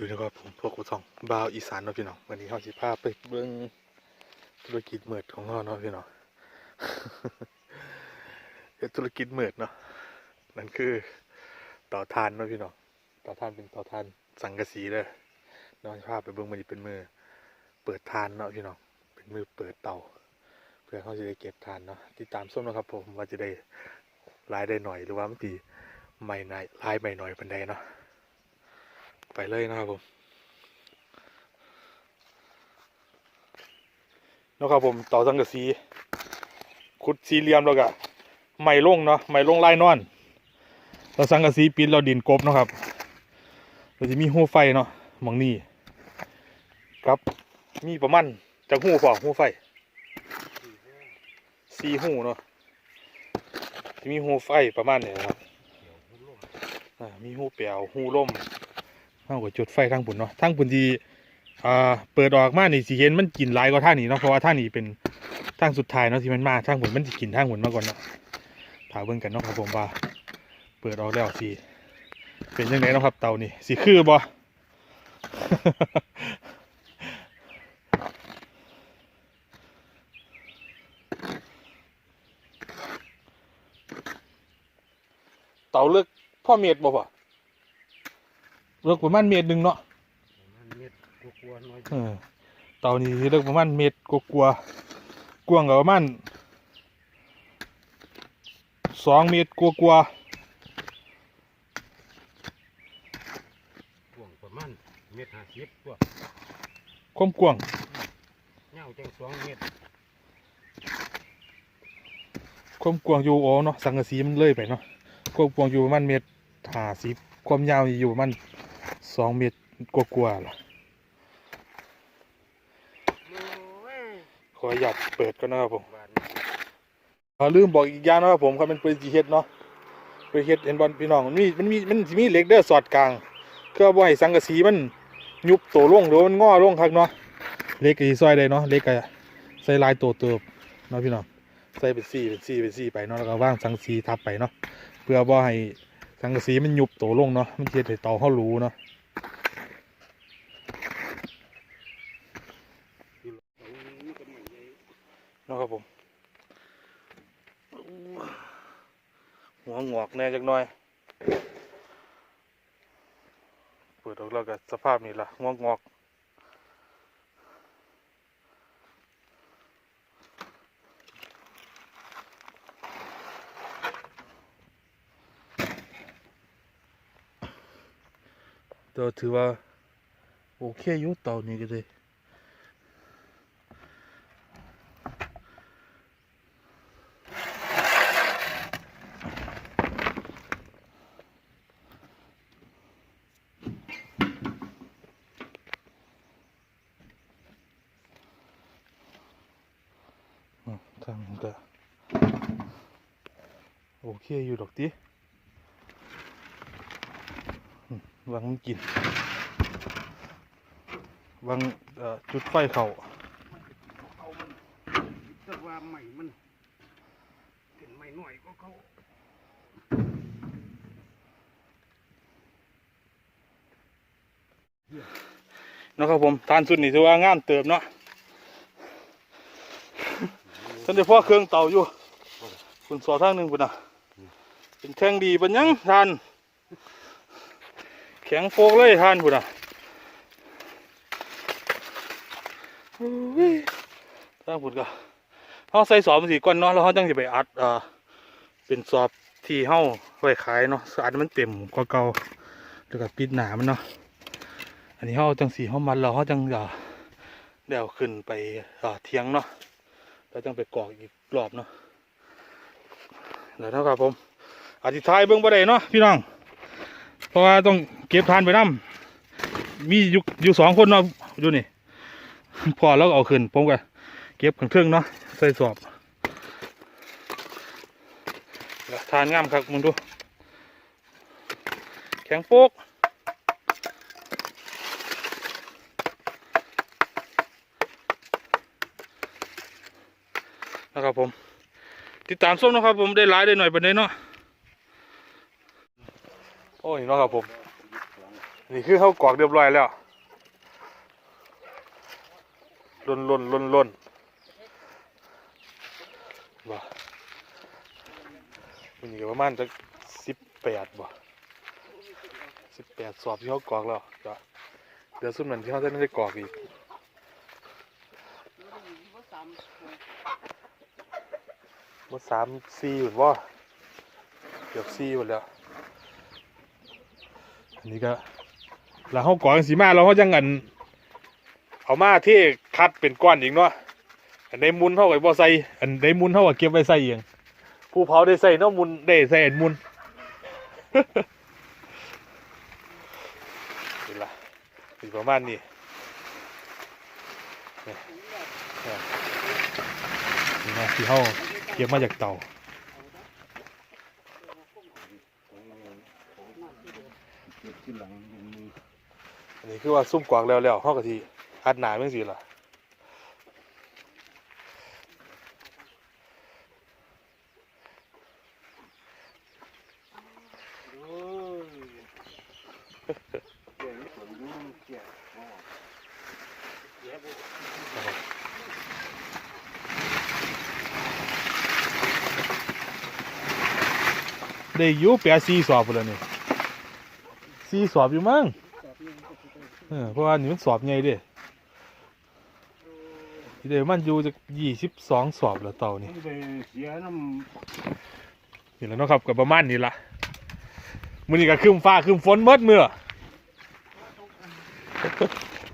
วัสดีครับผมพวกกูสองบาวอีสานเนาะพี่น้องวันนี้เขาสิพาไปเบิ่งธุรกิจเมิดของเราเนาะพี่น้องธุรกิจเมิดเนาะนั่นคือต่อทานเนาะพี่น้องต่อทานเป็นต่อทานสังกะสีเลยเนาะภาพไปเบิ่งมันเป็นมือ เปิดทานเนาะพี่น้องเป็นมือเปิดเตาเพื่อเขาจะได้เก็บทานเนาะติดตามส้มนะครับผมว่าจะได้รายได้หน่อยหรือว่ามันตีไม่นายรายไม่หน่อยเป็นใดเนาะ ไปเลยนะครับผมนะครับผมต่อสังกะสีขุดสี่เหลี่ยมแล้วก็ไม้ลงเนาะไม้ลงไล่นอนเราสังกะสีปิดเราดินกบเนาะครับเราจะมีหูไฟเนาะหมองนี่ครับมีประมาณจากหูฝ่อหูไฟสี่หูเนาะจะมีหูไฟประมาณนี้นะครับมีหูเปียวหูล่ม เอาก็จุดไฟทางปุ่นเนาะทางปุ่นที่อ่าเปิดออกมานี่สิเห็นมันกินหลายกว่าทางนี้เนาะเพราะว่าทางนี้เป็นทางสุดท้ายเนาะที่มันมาทางปุ่นมันสิกินทางปุ่นมาก่อนเนาะถาเบิ่งกันเนาะครับผมว่า เปิดออกแล้วสิเป็นยังไงเนาะครับเตานี่สิคือบ่เตาเลือกพ่อเมตรบ่พ่อ เลือกประมาณเมตรหนึ่งเนาะมันเม็ดกลัวๆน้อยเออเตานี่เลือกประมาณเมตรกลัวากว้างก็ประมาณสองเมตรกลัวกว่ากวางประมาณเม็ดห้าสิบตัวๆความกว้างเงาจังสองเม็ดความกว้างอยู่โอเนาะสังกะสีมันเลื่อยไปเนาะความกว้างอยู่ประมาณเมตรห้าสิบความยาวอยู่ประมาณ สองเมตรกลัวาๆล่ะขอหยัดเปิดก่อนะครับผมขอลืมบอกอีกอย่างนะครับผมครับเป็นปืนจีเฮ็ดเนาะปืนเฮ็ดเห็นบอลพี่น้องมันมีมันมีมันมีเหล็กเด้อสอดกลางเพื่อบ่ให้สังกะสีมันยุบโตลงหรือมันงอลงครับเนาะเหล็กก็สิซอยได้เนาะเหล็กก็ใส่ลายโตเติบเนาะพี่น้องใส่เป็นซี่เป็นซี่เป็นซี่ไปเนาะแล้วก็วางสังกะสีทับไปเนาะเพื่อบ่ให้ สังกะสีมันยุบโตลงเนาะมันเทียดให้เตาเฮารูเนาะนะครับผมหัวงอกแน่จักหน่อย เปิดออกแล้วก็สภาพนี่ล่ะหัวงอก แต่ถือว่า โอเคอยู่เต่านี้ก็ได้ทางก็โอเคอยู่ดอกติอืม วางมันกินวางเอ่อจุดไฟเขาเอามันแต่ว่าใหม่มันเป็นใหม่หน่อยก็เขาเนาะครับผมทานสุดนี่ถือว่างามเติมเนาะท่านได้พ่อเครื่องเตาอยู่คุณสอทางหนึ่งคุณน่ะเป็นแท่งดีปัญญังทาน แข็งโฟกเลยทานคุณน่ะโอ้ยทางคุณก็เขาใส่สอบสีก้อนเนาะแล้วเขาจังจะไปอัดเอ่อเป็นสอบที่เขาไว้ขายเนาะอัดมันเต็มกว่าเก่าแล้วก็ปิดหนามันเนาะอันนี้เขาจังสีเขามันเราเขาจังจะเดี๋ยวขึ้นไปเอ่อเทียงเนาะแล้วจังไปกรอกอีกรอบเนาะแล้วนะครับผมอธิทายเบื้องบ่ได้เนาะพี่น้อง เพราะว่าต้องเก็บทานไปน้ำมีอยู่อยู่สองคนเนาะอยู่นี่ พอแล้วก็เอาขึ้นผมก็เก็บเครื่องเนาะใส่สอบทานงามครับมึงดู แข็งโป๊กนะครับผม ติดตามส้มนะครับผมได้หลายได้หน่อยปานนี้เนาะ อ้ยเนาะครับผม นี่คือเขากรอกเรียบร้อยแล้วล่นล่นล่นล่นบ่มันนี่ก็ประมาณจะสิบแปดบ่สิบแปดสอบที่เขากรอกแล้วก็เดี๋ยวสุดนั้นที่เขาจะไม่ได้กรอกอีกมาสามสี่หรือว่าเกือบสี่หมดแล้ว อันนี้ก็แล้วเขาก่อนสีมาเราเขาจังกันเอามาที่คัดเป็นก้อนอีกเนาะอันใดมุนเท่ากับบ่ใส่อันใดมุนเท่ากับเก็บไว้ใส่เองผู้เผาได้ใส่เนาะมุนได้ใส่อันมุนนี่ละสีประมาณนี้นี่นี่นี่นะที่เขาเก็บมาจากเตา ที่หลังยู่มืออันนี้คือว่าซุ่มกวางแล้วแล้วห้องกะทีอัดหนาเมื่อสิล่ะได้ยุแปดสี่สอบพุ่นแล้วนี่ย สี่สอบอยู่มั้งเออเพราะว่านี่มันสอบไงเด้เดี๋ยวมันอยู่จะยี่สิบสองสอบแล้วเต่านี่นี่แหล้วนาะครับกับประมาณนี้ละมือนี้ก็ครึ้มฟ้าครึ้มฝนเมดเมื่อ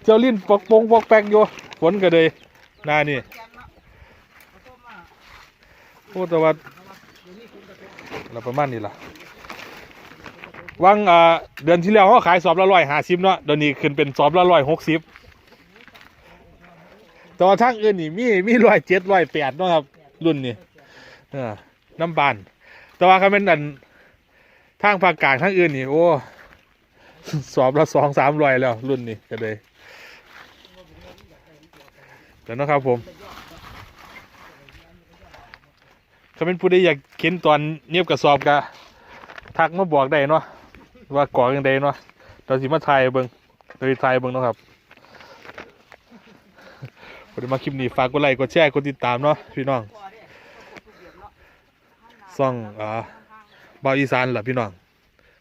เจ้าลิ้นปอกปงปอกแปกอยู่ฝนก็เลยหนานี่โอ้แต่ว่าเราประมาณนี้ล่ะ วังอ่าเดือนที่แล้วเขาขายสอบละร้อยห้าสิบเนาะเดี๋ยวนี้ขึ้นเป็นสอบละร้อยหกสิบแต่ว่าทางอื่นนี่มีมีร้อยเจ็ดร้อยแปดเนาะครับ รุ่นนี้เออน้ำบาน แต่ว่าคันเป็นอันทางภาคกลางทางอื่นนี่โอ้สอบละสองสามร้อยแล้ว รุ่นนี้ก็เลยแล้วนะครับผมถ้าเป็นผู้ใดอยากเข็นตอนเนียบกับสอบกะทักมาบอกได้เนาะ ว่าก่อกยังไดเนาะเราสิมาถ่ายเบิ้งเราถ่ายเบิ้งเนาะครับวันนี้มาคลิปนี้ฝากกดไลค์กดแชร์กดติดตามเนาะพี่น้องซ่องอ่าบาวอีสานเหรอพี่น้อง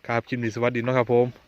ครับคลิปนี้สวัสดีเนาะครับผม